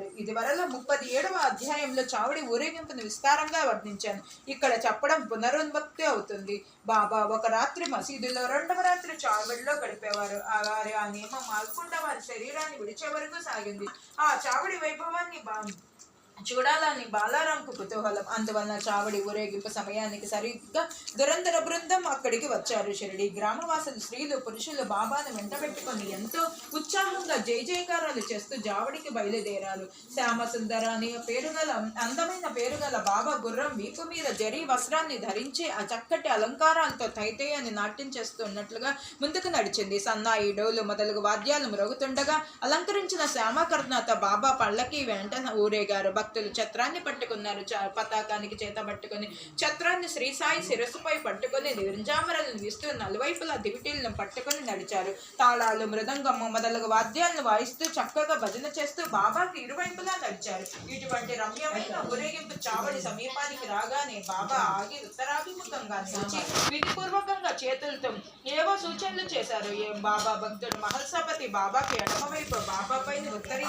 చేశారు ఇది వరలో ముప్పది ఏడవ అధ్యాయంలో చావడి ఊరేగింపును విస్తారంగా వర్ణించాను. ఇక్కడ చెప్పడం పునరున్భక్తి అవుతుంది. బాబా ఒక రాత్రి మసీదులో రెండవ రాత్రి చావడిలో గడిపేవారు. ఆ వారి ఆ నియమం మాల్కుండా వారి శరీరాన్ని విడిచే వరకు సాగింది. ఆ చావడి వైభవాన్ని బా చూడాలని బాలారాంకు కుతూహలం. అందువలన చావడి ఊరేగింపు సమయానికి సరిగ్గా దురంధర బృందం అక్కడికి వచ్చారు. షిరిడి గ్రామవాసులు స్త్రీలు పురుషులు బాబాను వెంటబెట్టుకొని ఎంతో ఉత్సాహంగా జై జయకారాలు చేస్తూ జావడికి బయలుదేరారు. శ్యామ సుందర అనే పేరుగల అందమైన పేరుగల బాబా గుర్రం వీపు మీద జరీ వస్త్రాన్ని ధరించి ఆ చక్కటి అలంకారాలతో తైతేయని నాట్యం చేస్తున్నట్లుగా ముందుకు నడిచింది. సన్నాయి డోలు మొదలగు వాద్యాలు మ్రోగుతుండగా అలంకరించిన శ్యామకర్ణాత బాబా పళ్ళకి వెంట ఊరేగారు. భక్తి భక్తులు ఛత్రాన్ని పట్టుకున్నారు. చ- పతాకానికి చేత పట్టుకుని ఛత్రాన్ని శ్రీసాయి శిరస్సుపై పట్టుకొని నిరంజామరలను వీస్తూ నలువైపులా దివిటీలను పట్టుకొని నడిచారు. తాళాలు మృదంగము మొదలగు వాద్యాలను వాయిస్తూ చక్కగా భజన చేస్తూ బాబాకి ఇరువైపులా నడిచారు. ఇటువంటి రమ్యమైన ఊరేగింపు చావడి సమీపానికి రాగానే బాబా ఆగి ఉత్తరాభిముఖంగా నిలిచి విధిపూర్వకంగా చేతులతో ఏవో సూచనలు చేశారు. ఏం బాబా భక్తుడు మహల్సపతి బాబాకి ఎడమవైపు బాబా పైన ఉత్తరీ